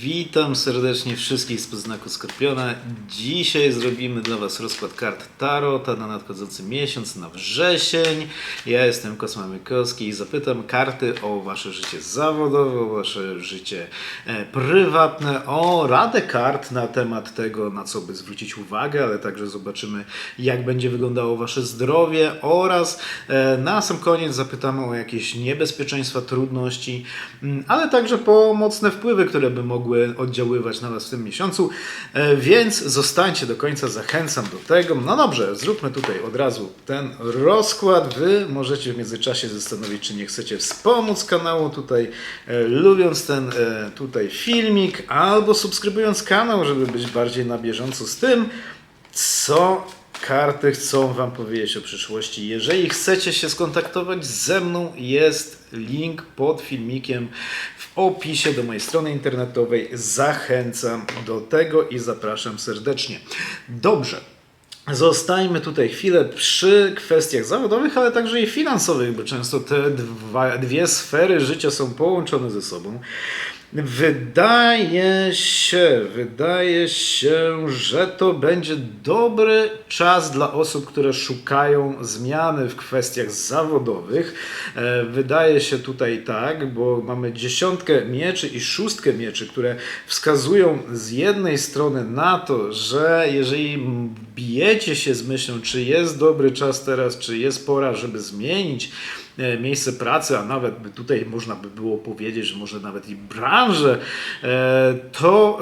Witam serdecznie wszystkich z znaku Skorpiona. Dzisiaj zrobimy dla Was rozkład kart Tarota na nadchodzący miesiąc, na wrzesień. Ja jestem Kosma Mykowski i zapytam karty o Wasze życie zawodowe, o Wasze życie e, prywatne, o radę kart na temat tego, na co by zwrócić uwagę, ale także zobaczymy, jak będzie wyglądało Wasze zdrowie oraz e, na sam koniec zapytamy o jakieś niebezpieczeństwa, trudności, mm, ale także pomocne wpływy, które by mogły oddziaływać na Was w tym miesiącu. E, Więc zostańcie do końca, zachęcam do tego. No dobrze, zróbmy tutaj od razu ten rozkład. Wy możecie w międzyczasie zastanowić, czy nie chcecie wspomóc kanału tutaj, e, lubiąc ten e, tutaj filmik, albo subskrybując kanał, żeby być bardziej na bieżąco z tym, co karty chcą Wam powiedzieć o przyszłości. Jeżeli chcecie się skontaktować ze mną, jest link pod filmikiem w opisie do mojej strony internetowej. Zachęcam do tego i zapraszam serdecznie. Dobrze. Zostajmy tutaj chwilę przy kwestiach zawodowych, ale także i finansowych, bo często te dwa, dwie sfery życia są połączone ze sobą. Wydaje się, wydaje się, że to będzie dobry czas dla osób, które szukają zmiany w kwestiach zawodowych. E, Wydaje się tutaj tak, bo mamy dziesiątkę mieczy i szóstkę mieczy, które wskazują z jednej strony na to, że jeżeli bijecie się z myślą, czy jest dobry czas teraz, czy jest pora, żeby zmienić e, miejsce pracy, a nawet tutaj można by było powiedzieć, że może nawet i branżę, e, to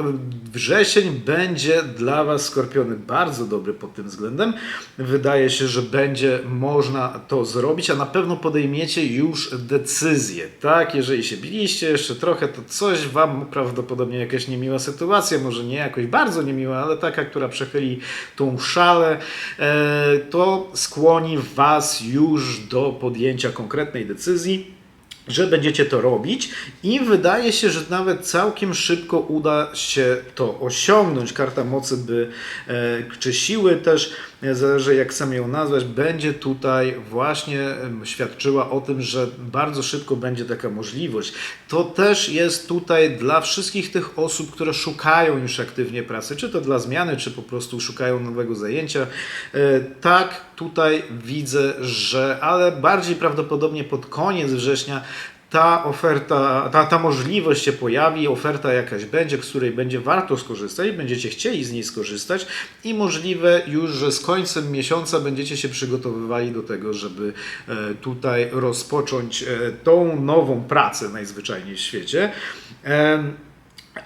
wrzesień będzie dla Was, Skorpiony, bardzo dobry pod tym względem. Wydaje się, że będzie można to zrobić, a na pewno podejmiecie już decyzję, tak? Jeżeli się biliście jeszcze trochę, to coś Wam prawdopodobnie jakaś niemiła sytuacja, może nie jakoś bardzo niemiła, ale taka, która przechyli tą szalę, e, to skłoni Was już do podjęcia konkretnej decyzji że będziecie to robić i wydaje się, że nawet całkiem szybko uda się to osiągnąć. Karta mocy by, e, czy siły też, zależy jak sam ją nazwać, będzie tutaj właśnie świadczyła o tym, że bardzo szybko będzie taka możliwość. To też jest tutaj dla wszystkich tych osób, które szukają już aktywnie pracy, czy to dla zmiany, czy po prostu szukają nowego zajęcia. E, Tak, tutaj widzę, że, ale bardziej prawdopodobnie pod koniec września ta oferta, ta, ta możliwość się pojawi, oferta jakaś będzie, z której będzie warto skorzystać, będziecie chcieli z niej skorzystać i możliwe już, że z końcem miesiąca będziecie się przygotowywali do tego, żeby e, tutaj rozpocząć e, tą nową pracę najzwyczajniej w świecie.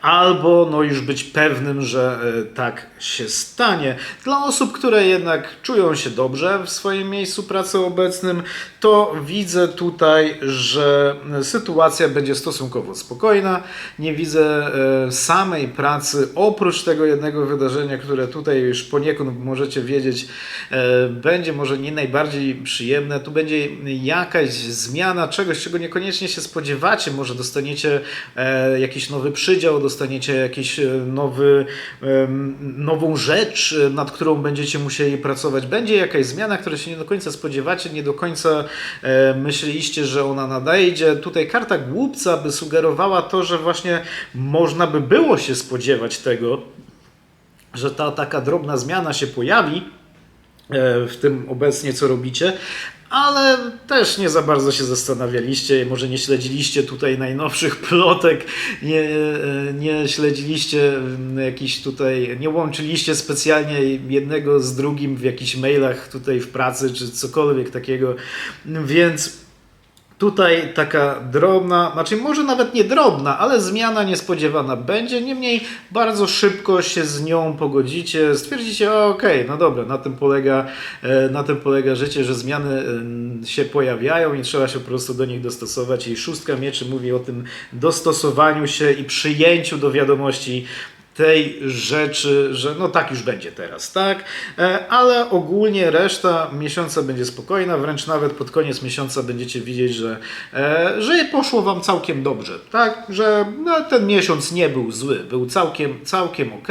Albo no już być pewnym, że e, tak się stanie. Dla osób, które jednak czują się dobrze w swoim miejscu pracy obecnym, to widzę tutaj, że sytuacja będzie stosunkowo spokojna. Nie widzę e, samej pracy, oprócz tego jednego wydarzenia, które tutaj już poniekąd możecie wiedzieć, e, będzie może nie najbardziej przyjemne. Tu będzie jakaś zmiana czegoś, czego niekoniecznie się spodziewacie. Może dostaniecie e, jakiś nowy przydział, dostaniecie jakiś e, nowy, em, nową rzecz, e, nad którą będziecie musieli pracować. Będzie jakaś zmiana, której się nie do końca spodziewacie, nie do końca e, myśleliście, że ona nadejdzie. Tutaj karta głupca by sugerowała to, że właśnie można by było się spodziewać tego, że ta taka drobna zmiana się pojawi e, w tym obecnie, co robicie, ale też nie za bardzo się zastanawialiście, może nie śledziliście tutaj najnowszych plotek, nie, e, nie śledziliście mm, jakichś tutaj, nie łączyliście specjalnie jednego z drugim w jakichś mailach tutaj w pracy, czy cokolwiek takiego, więc Tutaj taka drobna, znaczy może nawet nie drobna, ale zmiana niespodziewana będzie. Niemniej bardzo szybko się z nią pogodzicie, stwierdzicie, okej, no dobra, na tym, polega, e, na tym polega życie, że zmiany e, się pojawiają i trzeba się po prostu do nich dostosować. I szóstka mieczy mówi o tym dostosowaniu się i przyjęciu do wiadomości tej rzeczy, że no tak już będzie teraz, tak? E, Ale ogólnie reszta miesiąca będzie spokojna, wręcz nawet pod koniec miesiąca będziecie widzieć, że, e, że poszło wam całkiem dobrze, tak? Że no, ten miesiąc nie był zły, był całkiem, całkiem ok.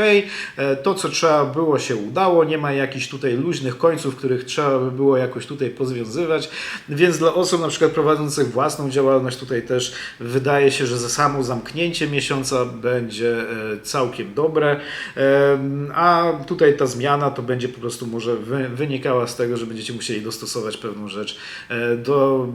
To, co trzeba było, się udało, nie ma jakichś tutaj luźnych końców, których trzeba by było jakoś tutaj pozwiązywać, więc dla osób na przykład prowadzących własną działalność tutaj też wydaje się, że za samo zamknięcie miesiąca będzie e, całkiem dobre, a tutaj ta zmiana to będzie po prostu może wy, wynikała z tego, że będziecie musieli dostosować pewną rzecz e, do,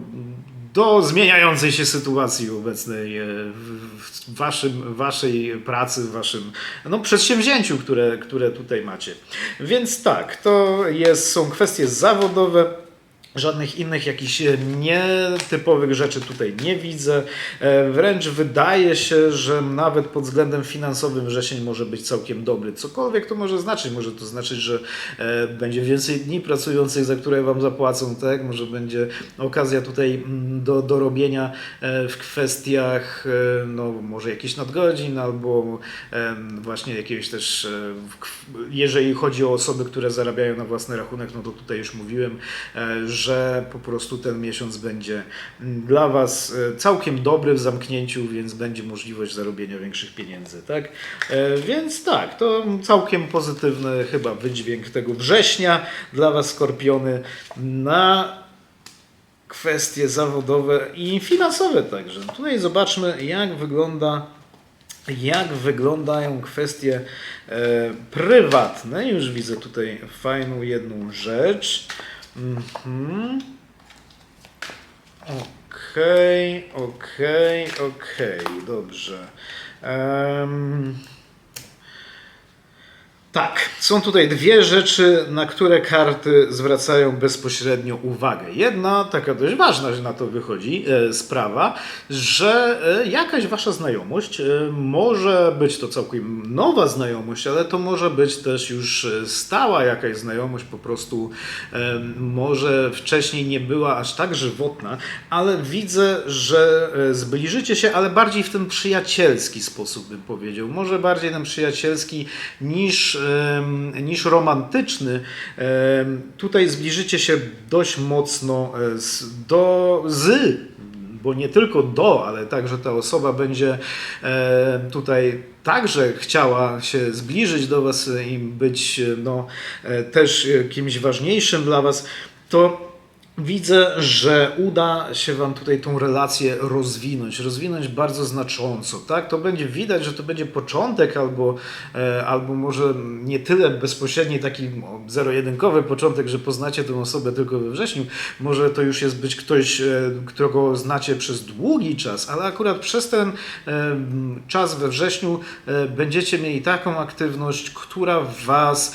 do zmieniającej się sytuacji obecnej e, w waszym, waszej pracy, w waszym no, przedsięwzięciu, które, które tutaj macie. Więc tak, to jest, są kwestie zawodowe. Żadnych innych jakichś e, nietypowych rzeczy tutaj nie widzę. E, Wręcz wydaje się, że nawet pod względem finansowym wrzesień może być całkiem dobry. Cokolwiek to może znaczyć. Może to znaczyć, że e, będzie więcej dni pracujących, za które Wam zapłacą, tak? Może będzie okazja tutaj mm, do, do robienia e, w kwestiach, no może jakichś nadgodzin albo właśnie jakiegoś też, jeżeli chodzi o osoby, które zarabiają na własny rachunek, no to tutaj już mówiłem, e, że po prostu ten miesiąc będzie mm, dla Was e, całkiem dobry w zamknięciu, więc będzie możliwość zarobienia większych pieniędzy, tak? E, Więc tak, to całkiem pozytywny chyba wydźwięk tego września dla Was, Skorpiony, na kwestie zawodowe i finansowe także. Tutaj zobaczmy, jak wygląda jak wyglądają kwestie e, prywatne. Już widzę tutaj fajną jedną rzecz. Mhm. Okej, okej, okej, dobrze. Em, tak, są tutaj dwie rzeczy, na które karty zwracają bezpośrednio uwagę. Jedna, taka dość ważna, że na to wychodzi, e, sprawa, że e, jakaś wasza znajomość, e, może być to całkiem nowa znajomość, ale to może być też już e, stała jakaś znajomość, po prostu e, może wcześniej nie była aż tak żywotna, ale widzę, że e, zbliżycie się, ale bardziej w ten przyjacielski sposób bym powiedział. Może bardziej ten przyjacielski niż, em, niż romantyczny. Tutaj zbliżycie się dość mocno e, z, do, z bo nie tylko do, ale także ta osoba będzie tutaj także chciała się zbliżyć do Was i być e, no, e, też kimś ważniejszym dla Was, to widzę, że uda się Wam tutaj tą relację rozwinąć, rozwinąć bardzo znacząco. Tak? To będzie widać, że to będzie początek albo, e, albo może nie tyle bezpośredni taki o, zero-jedynkowy początek, że poznacie tę osobę tylko we wrześniu. Może to już jest być ktoś, e, którego znacie przez długi czas, ale akurat przez ten e, czas we wrześniu będziecie mieli taką aktywność, która Was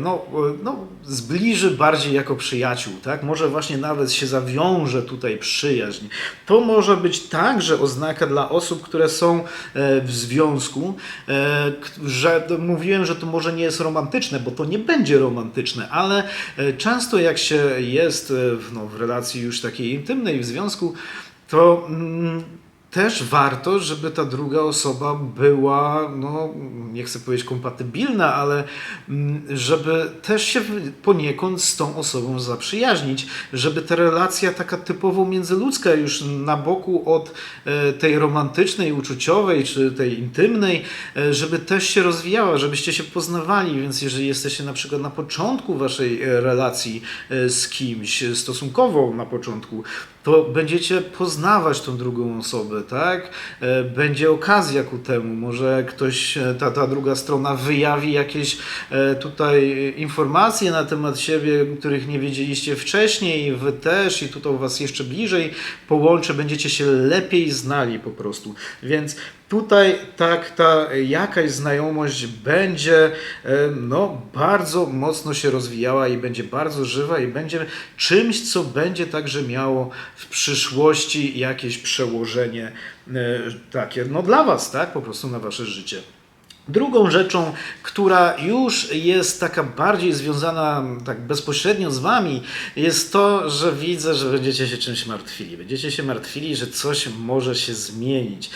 no, no, zbliży bardziej jako przyjaciół. Tak? Może właśnie nawet się zawiąże tutaj przyjaźń. To może być także oznaka dla osób, które są e, w związku, e, że mówiłem, że to może nie jest romantyczne, bo to nie będzie romantyczne, ale e, często jak się jest w, no, w relacji już takiej intymnej, w związku, to mm, też warto, żeby ta druga osoba była, no nie chcę powiedzieć kompatybilna, ale mm, żeby też się poniekąd z tą osobą zaprzyjaźnić, żeby ta relacja taka typowo międzyludzka już na boku od e, tej romantycznej, uczuciowej czy tej intymnej, e, żeby też się rozwijała, żebyście się poznawali, więc jeżeli jesteście na przykład na początku waszej e, relacji z kimś, stosunkowo na początku, to będziecie poznawać tą drugą osobę, tak? E, Będzie okazja ku temu. Może ktoś, e, ta, ta druga strona wyjawi jakieś e, tutaj informacje na temat siebie, których nie wiedzieliście wcześniej, wy też i tutaj was jeszcze bliżej połączy, będziecie się lepiej znali po prostu. Więc tutaj tak ta jakaś znajomość będzie e, no, bardzo mocno się rozwijała i będzie bardzo żywa i będzie czymś, co będzie także miało w przyszłości jakieś przełożenie e, takie, no dla Was, tak, po prostu na Wasze życie. Drugą rzeczą, która już jest taka bardziej związana tak bezpośrednio z Wami, jest to, że widzę, że będziecie się czymś martwili. Będziecie się martwili, że coś może się zmienić.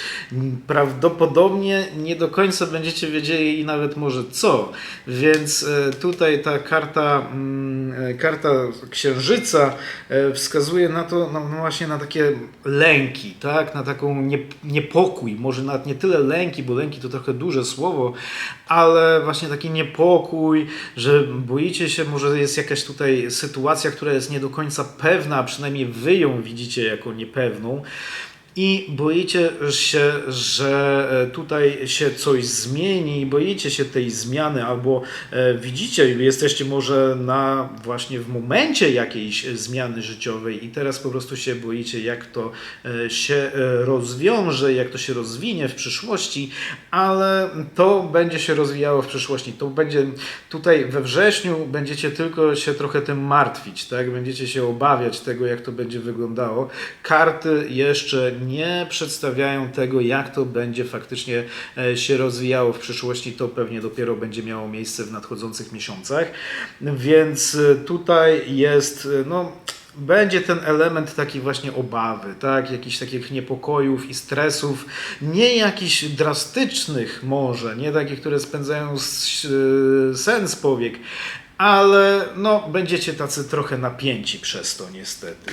Prawdopodobnie nie do końca będziecie wiedzieli i nawet może co. Więc e, tutaj ta karta, mm, e, karta księżyca e, wskazuje na to, no, właśnie na takie lęki, tak? na taką nie, niepokój, może nawet nie tyle lęki, bo lęki to trochę duże słowo, ale właśnie taki niepokój, że boicie się, może jest jakaś tutaj sytuacja, która jest nie do końca pewna, a przynajmniej wy ją widzicie jako niepewną. I boicie się, że e, tutaj się coś zmieni, boicie się tej zmiany, albo e, widzicie, jesteście może na właśnie w momencie jakiejś zmiany życiowej i teraz po prostu się boicie, jak to e, się rozwiąże, jak to się rozwinie w przyszłości, ale to będzie się rozwijało w przyszłości. To będzie tutaj we wrześniu będziecie tylko się trochę tym martwić, tak? Będziecie się obawiać tego, jak to będzie wyglądało. Karty jeszcze nie przedstawiają tego, jak to będzie faktycznie e, się rozwijało w przyszłości. To pewnie dopiero będzie miało miejsce w nadchodzących miesiącach. Więc e, tutaj jest, e, no, będzie ten element taki właśnie obawy, tak? jakichś takich niepokojów i stresów, nie jakichś drastycznych może, nie takich, które spędzają sen z powiek, ale no, będziecie tacy trochę napięci przez to niestety.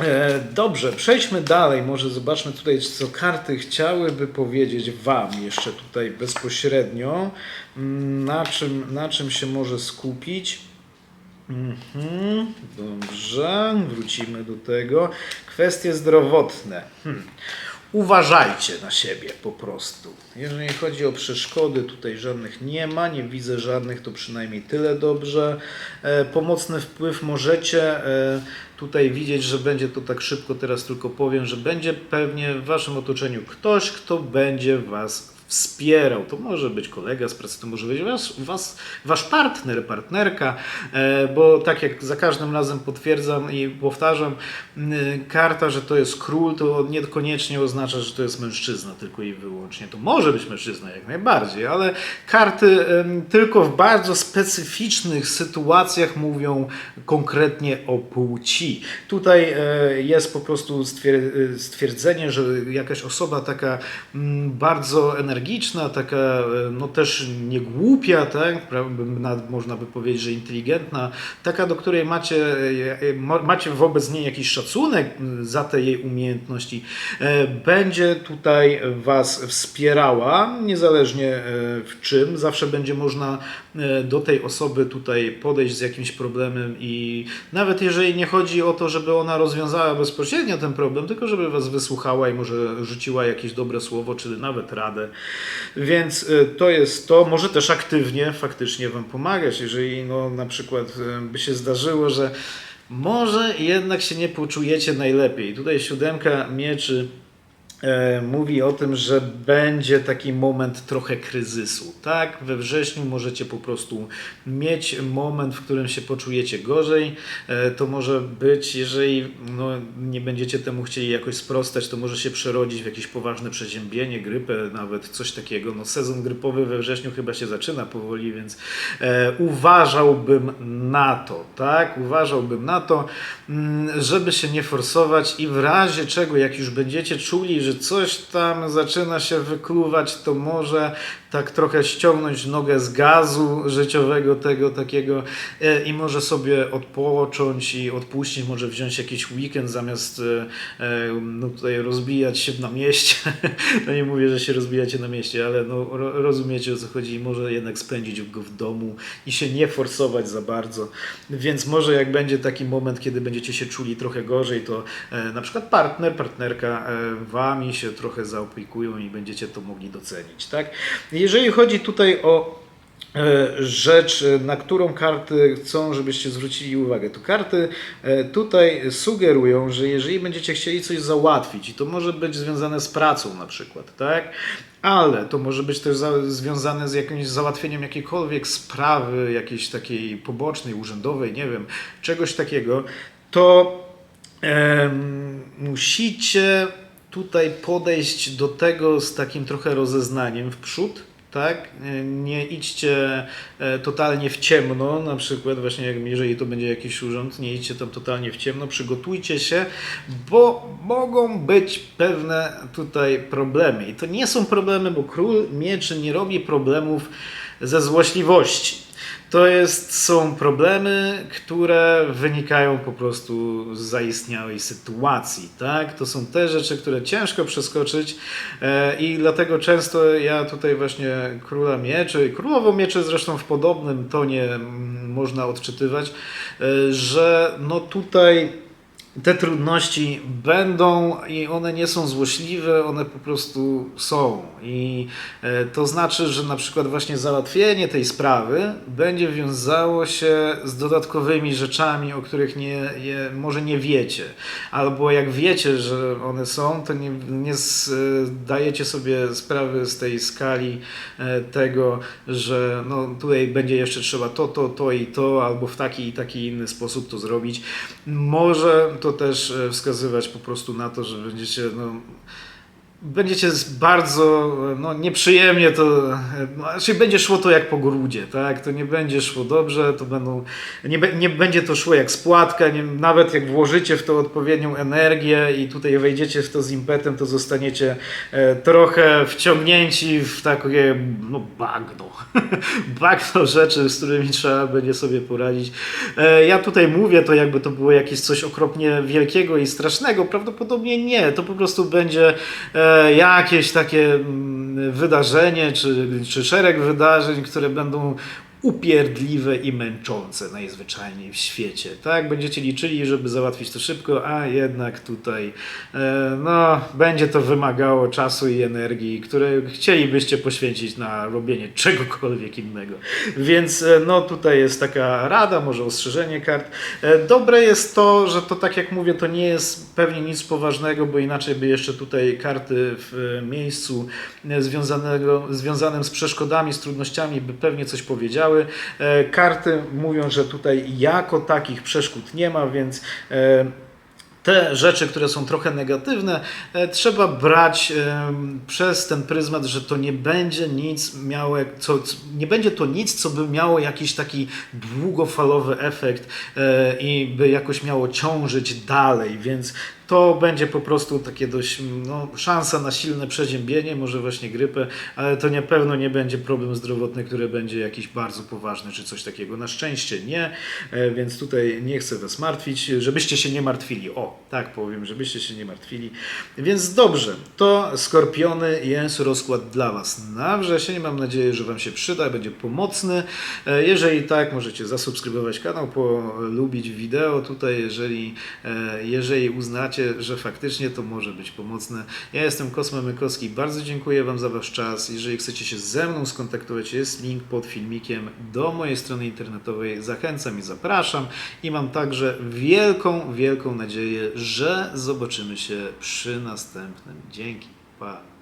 E, dobrze, przejdźmy dalej. Może zobaczmy tutaj, co karty chciałyby powiedzieć Wam jeszcze tutaj bezpośrednio. Mm, na czym, na czym się może skupić? Mhm, dobrze, wrócimy do tego. Kwestie zdrowotne. Hmm. Uważajcie na siebie po prostu. Jeżeli chodzi o przeszkody, tutaj żadnych nie ma, nie widzę żadnych, to przynajmniej tyle dobrze. E, pomocny wpływ możecie e, tutaj widzieć, że będzie to tak szybko, teraz tylko powiem, że będzie pewnie w Waszym otoczeniu ktoś, kto będzie Was wspierał. To może być kolega z pracy, to może być was, was, wasz partner, partnerka, e, bo tak jak za każdym razem potwierdzam i powtarzam, karta, że to jest król, to niekoniecznie oznacza, że to jest mężczyzna tylko i wyłącznie. To może być mężczyzna jak najbardziej, ale karty tylko w bardzo specyficznych sytuacjach mówią konkretnie o płci. Tutaj e, jest po prostu stwierdzenie, że jakaś osoba taka bardzo energetyczna, energiczna, taka e, no też nie głupia, tak? można by powiedzieć, że inteligentna, taka, do której macie, e, e, macie wobec niej jakiś szacunek za te jej umiejętności, będzie tutaj Was wspierała, niezależnie w czym, zawsze będzie można do tej osoby tutaj podejść z jakimś problemem i nawet jeżeli nie chodzi o to, żeby ona rozwiązała bezpośrednio ten problem, tylko żeby Was wysłuchała i może rzuciła jakieś dobre słowo, czy nawet radę, więc y, to jest to. Może też aktywnie faktycznie Wam pomagać, jeżeli no, na przykład y, by się zdarzyło, że może jednak się nie poczujecie najlepiej. Tutaj siódemka mieczy mówi o tym, że będzie taki moment trochę kryzysu. Tak, we wrześniu możecie po prostu mieć moment, w którym się poczujecie gorzej. E, to może być, jeżeli no, nie będziecie temu chcieli jakoś sprostać, to może się przerodzić w jakieś poważne przeziębienie, grypę, nawet coś takiego. No, sezon grypowy we wrześniu chyba się zaczyna powoli, więc e, uważałbym na to, tak? Uważałbym na to, mm, żeby się nie forsować i w razie czego, jak już będziecie czuli, że coś tam zaczyna się wykluwać, to może tak trochę ściągnąć nogę z gazu życiowego tego takiego e, i może sobie odpocząć i odpuścić, może wziąć jakiś weekend zamiast e, e, no tutaj rozbijać się na mieście. No nie mówię, że się rozbijacie na mieście, ale no rozumiecie o co chodzi. Może jednak spędzić go w domu i się nie forsować za bardzo. Więc może jak będzie taki moment, kiedy będziecie się czuli trochę gorzej, to na przykład partner, partnerka wami się trochę zaopiekują i będziecie to mogli docenić, tak? Jeżeli chodzi tutaj o e, rzecz, na którą karty chcą, żebyście zwrócili uwagę. To karty e, tutaj sugerują, że jeżeli będziecie chcieli coś załatwić, i to może być związane z pracą na przykład, tak? Ale to może być też związane z jakimś załatwieniem jakiejkolwiek sprawy, jakiejś takiej pobocznej, urzędowej, nie wiem, czegoś takiego, to musicie tutaj podejść do tego z takim trochę rozeznaniem w przód, tak? E, Nie idźcie e, totalnie w ciemno, na przykład właśnie jak jeżeli to będzie jakiś urząd, nie idźcie tam totalnie w ciemno, przygotujcie się, bo mogą być pewne tutaj problemy. I to nie są problemy, bo król mieczy nie robi problemów ze złośliwości. To jest, są problemy, które wynikają po prostu z zaistniałej sytuacji, tak? To są te rzeczy, które ciężko przeskoczyć e, i dlatego często ja tutaj właśnie Króla Mieczy, Królową Mieczy zresztą w podobnym tonie mm, można odczytywać, e, że no tutaj te trudności będą i one nie są złośliwe, one po prostu są. I e, to znaczy, że na przykład właśnie załatwienie tej sprawy będzie wiązało się z dodatkowymi rzeczami, o których nie, je, może nie wiecie. Albo jak wiecie, że one są, to nie, nie zdajecie sobie sprawy z tej skali e, tego, że no, tutaj będzie jeszcze trzeba to, to, to i to, albo w taki i taki inny sposób to zrobić. Może to też e, wskazywać po prostu na to, że będziecie no, będziecie bardzo no, nieprzyjemnie to, e, znaczy będzie szło to jak po grudzie, tak? To nie będzie szło dobrze, to będą, nie, nie będzie to szło jak spłatka, nie, nawet jak włożycie w to odpowiednią energię i tutaj wejdziecie w to z impetem, to zostaniecie e, trochę wciągnięci w takie no, bagno. bagno rzeczy, z którymi trzeba będzie sobie poradzić. E, ja tutaj mówię to jakby to było jakieś coś okropnie wielkiego i strasznego, prawdopodobnie nie, to po prostu będzie jakieś takie mm, wydarzenie, czy, czy szereg wydarzeń, które będą upierdliwe i męczące najzwyczajniej w świecie. Tak, będziecie liczyli, żeby załatwić to szybko, a jednak tutaj e, no, będzie to wymagało czasu i energii, które chcielibyście poświęcić na robienie czegokolwiek innego. Więc e, no, tutaj jest taka rada, może ostrzeżenie kart. E, Dobre jest to, że to tak jak mówię, to nie jest pewnie nic poważnego, bo inaczej by jeszcze tutaj karty w miejscu związanego, związanym z przeszkodami, z trudnościami by pewnie coś powiedziały. E, Karty mówią, że tutaj jako takich przeszkód nie ma, więc e, te rzeczy, które są trochę negatywne, e, trzeba brać przez ten pryzmat, że to nie będzie nic miało, co, nie będzie to nic, co by miało jakiś taki długofalowy efekt i by jakoś miało ciążyć dalej, więc to będzie po prostu takie dość, no, szansa na silne przeziębienie, może właśnie grypę, ale to na pewno nie będzie problem zdrowotny, który będzie jakiś bardzo poważny czy coś takiego. Na szczęście nie, e, więc tutaj nie chcę Was martwić, żebyście się nie martwili. O, tak powiem, żebyście się nie martwili. Więc dobrze, to Skorpiony jest rozkład dla Was na wrzesień. Mam nadzieję, że Wam się przyda, będzie pomocny. E, Jeżeli tak, możecie zasubskrybować kanał, polubić wideo tutaj, jeżeli, e, jeżeli uznacie, że faktycznie to może być pomocne. Ja jestem Kosma Mykowski, bardzo dziękuję Wam za Wasz czas. Jeżeli chcecie się ze mną skontaktować, jest link pod filmikiem do mojej strony internetowej. Zachęcam i zapraszam. I mam także wielką, wielką nadzieję, że zobaczymy się przy następnym. Dzięki. Pa.